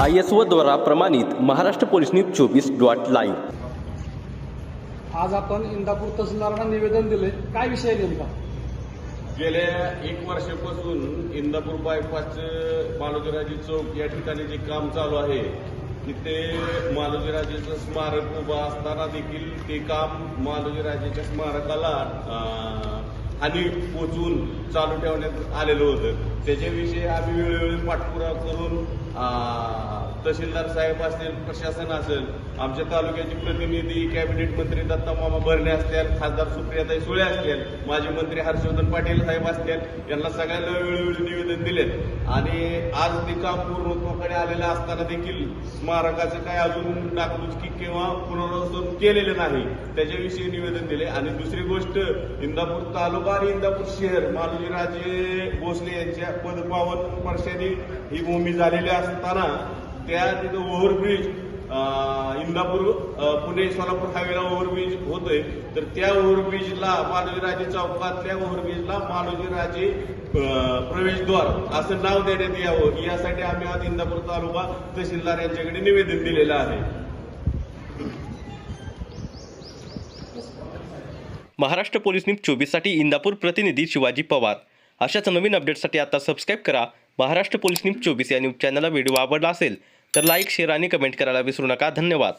I S O द्वारा प्रमाणित Maharashtra police news चोवीस डॉट लाईव्ह. आज आपण इंदापूर तहसीलदारांना निवेदन दिले काय विषय नेमका? गेल्या एक वर्षापासून इंदापूर बायपासचं मालोजीराजे चौक या ठिकाणी जे काम चालू आहे तिथे मालोजीराजेचं स्मारक उभं असताना देखील ते काम मालोजीराजेच्या स्मारकाला हानी पोचवून चालू ठेवण्यात आलेलं होतं. त्याच्याविषयी आम्ही वेळोवेळी पाठपुरावा करून तहसीलदार साहेब असतील प्रशासन असेल आमच्या तालुक्याचे प्रतिनिधी कॅबिनेट मंत्री दत्ता मामा भरणे असतील खासदार सुप्रियाताई सुळे असतील माजी मंत्री हर्षवर्धन पाटील साहेब असतील यांना सगळ्यांना वेळोवेळी निवेदन दिलेत. आणि आज ते काम पूर्णत्वाकडे आलेलं असताना देखील स्मारकाचं काय अजून डागडुचकी किंवा पुनर्वसन केलेलं नाही त्याच्याविषयी निवेदन दिले. आणि दुसरी गोष्ट इंदापूर तालुका आणि इंदापूर शहर मालोजीराजे भोसले यांच्या पदपावन वर्षांनी ही भूमी झालेली असताना त्या तिथं ओव्हरब्रिज इंदापूर पुणे सोलापूर हायवेला ओव्हरब्रिज होतोय. तर त्या ओव्हरब्रिजला मालोजीराजे चौकातल्या ओव्हरब्रिजला मालोजीराजे प्रवेशद्वार असं नाव देण्यात यावं. यासाठी आम्ही आज इंदापूर तालुका तहसीलदार यांच्याकडे निवेदन दिलेलं आहे. महाराष्ट्र पोलीस न्यूज चोवीससाठी इंदापूर प्रतिनिधी शिवाजी पवार. अशाच नवीन अपडेटसाठी आता सबस्क्राईब करा. महाराष्ट्र पोलीस न्यूज चोवीस या न्यूज चॅनलला व्हिडिओ आवडला असेल तर लाईक शेअर आणि कमेंट करायला विसरू नका. धन्यवाद.